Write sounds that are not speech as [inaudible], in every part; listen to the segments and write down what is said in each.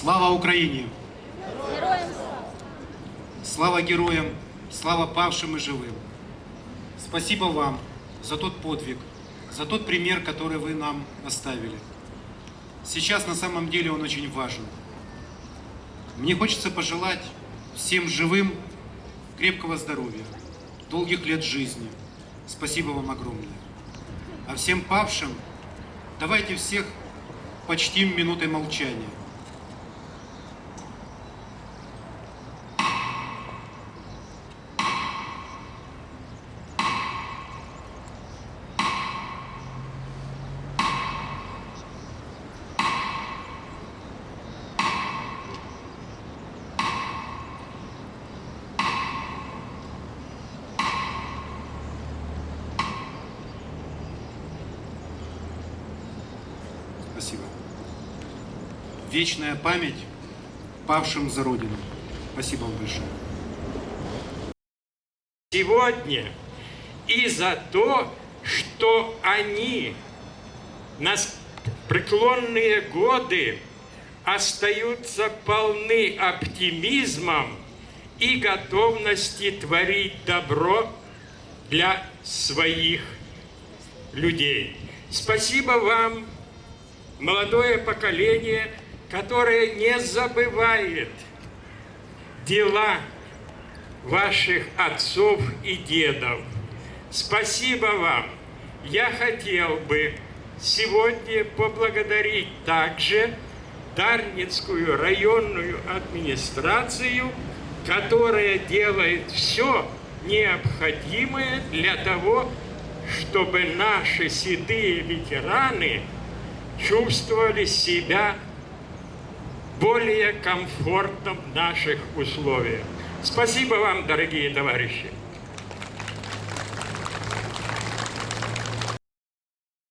Слава слава! Слава героям! Слава павшим и живым! Спасибо вам за тот подвиг, за тот пример, который вы нам оставили. Сейчас на самом деле он очень важен. Мне хочется пожелать всем живым крепкого здоровья, долгих лет жизни. Спасибо вам огромное. А всем павшим давайте всех почтим минутой молчания. Вечная память павшим за Родину. Спасибо вам большое. сегодня и за то, что они на преклонные годы остаются полны оптимизмом и готовности творить добро для своих людей. Спасибо вам, молодое поколение, которое не забывает дела ваших отцов и дедов. Спасибо вам. Я хотел бы сегодня поблагодарить также Дарницкую районную администрацию, которая делает все необходимое для того, чтобы наши седые ветераны чувствовали себя более комфортно наших условиях. Спасибо вам, дорогие товарищи.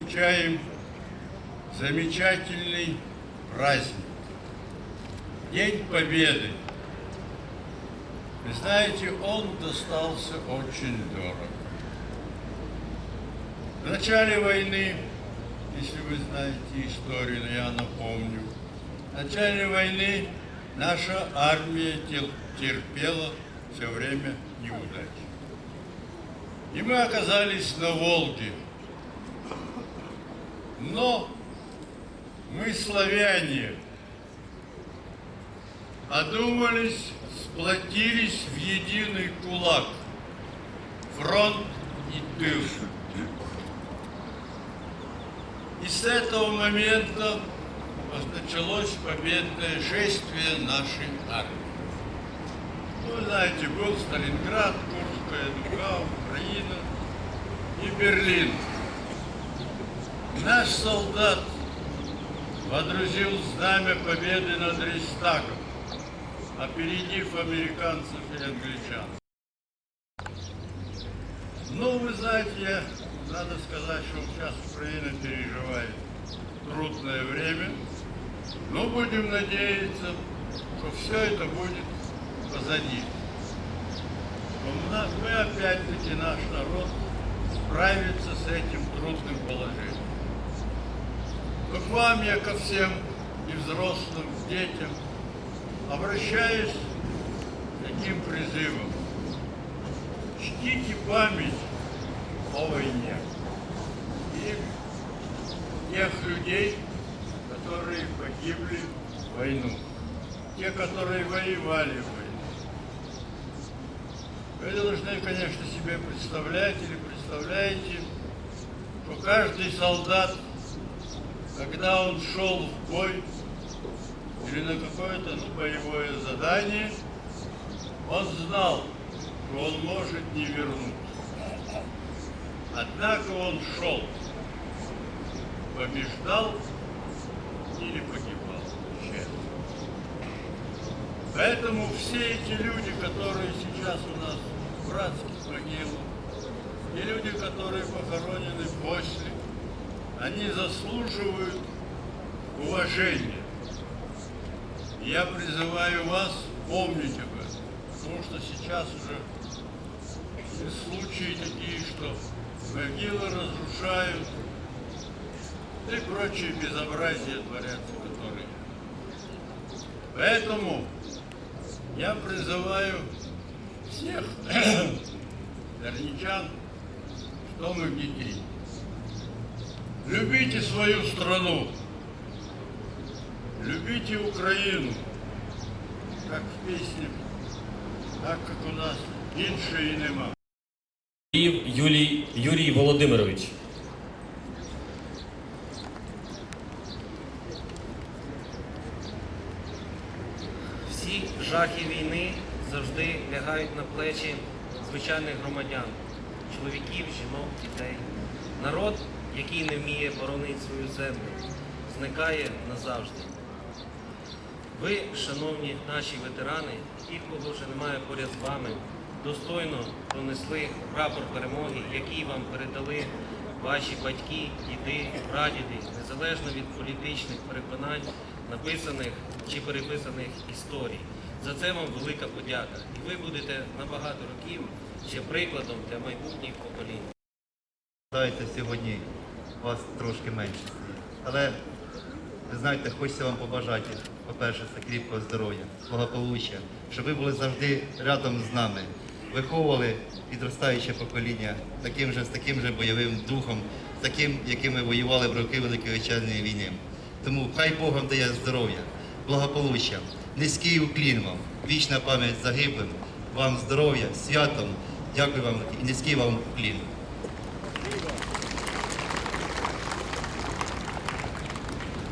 Получаем замечательный праздник. День Победы. Вы знаете, он достался очень дорого. В начале войны, если вы знаете историю, но я напомню, в начале войны наша армия терпела все время неудачи. И мы оказались на Волге, но мы, славяне, одумались, сплотились в единый кулак, фронт и тыл. И с этого момента началось победное шествие нашей армии. Ну, знаете, был Сталинград, Курская дуга, Украина и Берлин. Наш солдат водрузил знамя победы над Рейхстагом, опередив американцев и англичан. Ну, вы знаете, я, надо сказать, что сейчас Украина переживает трудное время, но будем надеяться, что все это будет позади. Мы опять-таки, наш народ, справится с этим трудным положением. Но к вам я ко всем, и взрослым, детям, обращаюсь таким призывом. Чтите память о войне и тех людей, которые погибли в войну, те, которые воевали в войну. Вы должны, конечно, себе представлять или представляете, что каждый солдат когда он шел в бой или на какое-то ну, боевое задание, он знал, что он может не вернуться. Однако он шел, побеждал или погибал. Поэтому все эти люди, которые сейчас у нас в могилах, и люди, которые похоронены после, они заслуживают уважения. Я призываю вас помнить об этом, потому что сейчас уже случаи такие, что могилы разрушают, и прочие безобразия творятся, которые Поэтому я призываю всех [clears throat] верничан, что мы детей. Любите свою страну, любите Украину, как в песне, так как у нас іншої нема. Юлій Юрій Володимирович. Всі жахи війни завжди лягають на плечі звичайних громадян, чоловіків, жінок, дітей. Народ, який не вміє боронити свою землю, зникає назавжди. Ви, шановні наші ветерани, ті, кого вже немає поряд з вами, достойно пронесли прапор перемоги, який вам передали ваші батьки, діди, прадіди, незалежно від політичних переконань, написаних чи переписаних історій. За це вам велика подяка. І ви будете на багато років ще прикладом для майбутніх поколінь. Знаєте, сьогодні вас трошки менше. Але ви знаєте, хочеться вам побажати, по-перше, це кріпкого здоров'я, благополуччя, щоб ви були завжди рядом з нами, виховували підростаюче покоління таким же, з таким же бойовим духом, таким, яким ми воювали в роки Великої Отечественної війни. Тому хай Бог вам дає здоров'я, благополуччя, низький уклін вам, вічна пам'ять загиблим, вам здоров'я, святом. Дякую вам і низький вам уклін.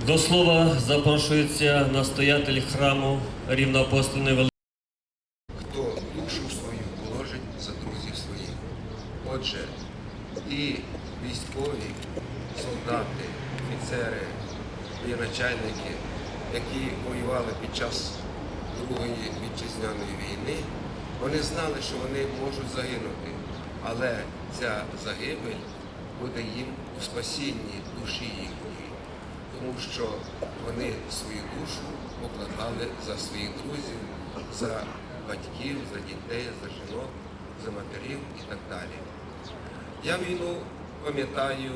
До слова запрошується настоятель храму рівноапостольної Великої. хто душу свою положить за друзів своїх. Отже, і військові, солдати, офіцери, воєначальники, які воювали під час Другої вітчизняної війни, вони знали, що вони можуть загинути, але ця загибель буде їм у спасінні душі їхньої, тому що вони свою душу покладали за своїх друзів, за батьків, за дітей, за жінок, за матерів і так далі. Я війну пам'ятаю,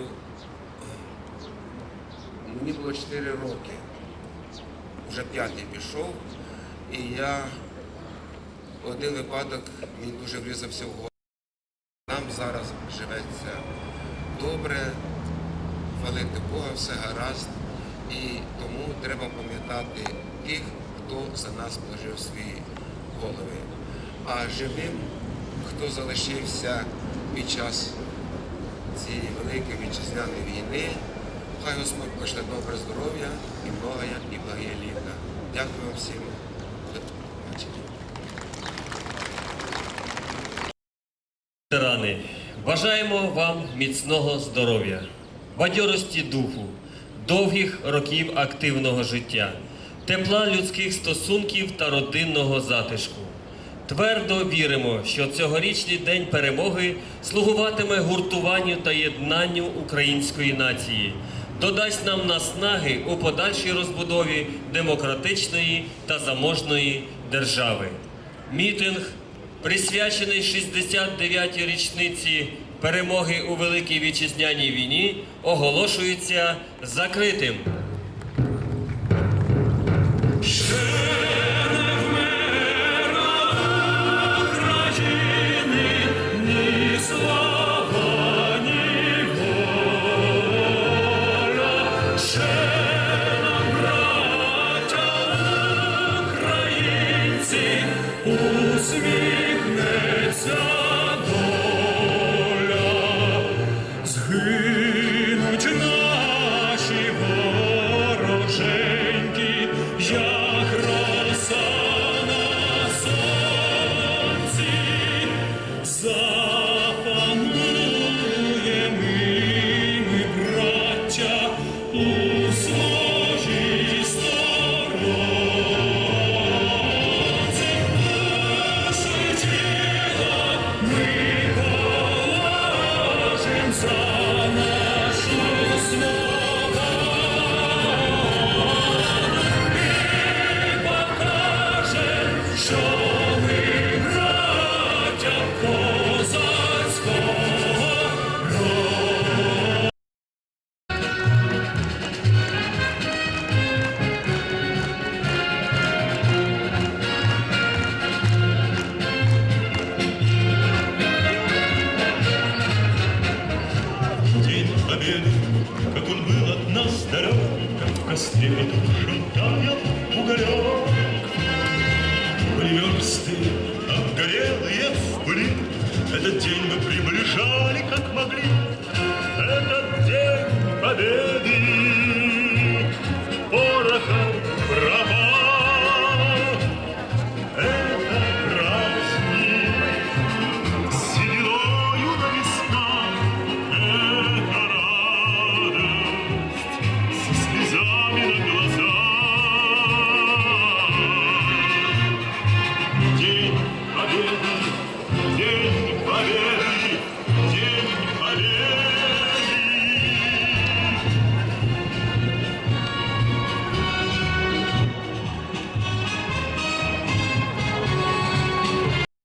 мені було 4 роки, вже п'ятий пішов, і я один випадок мені дуже врізався в голову. Нам зараз живеться добре, хвалити Бога, все гаразд. І тому треба пам'ятати тих, хто за нас положив свої голови. А живим, хто залишився під час цієї великої вітчизняної війни, хай Господь пошле добре здоров'я і многоя, і благає літа. Дякую всім. Ветерани, бажаємо вам міцного здоров'я, бадьорості духу, довгих років активного життя, тепла людських стосунків та родинного затишку. Твердо віримо, що цьогорічний день перемоги слугуватиме гуртуванню та єднанню української нації, додасть нам наснаги у подальшій розбудові демократичної та заможної держави. Мітинг присвячений 69-й річниці перемоги у Великій Вітчизняній війні, оголошується закритим. Ти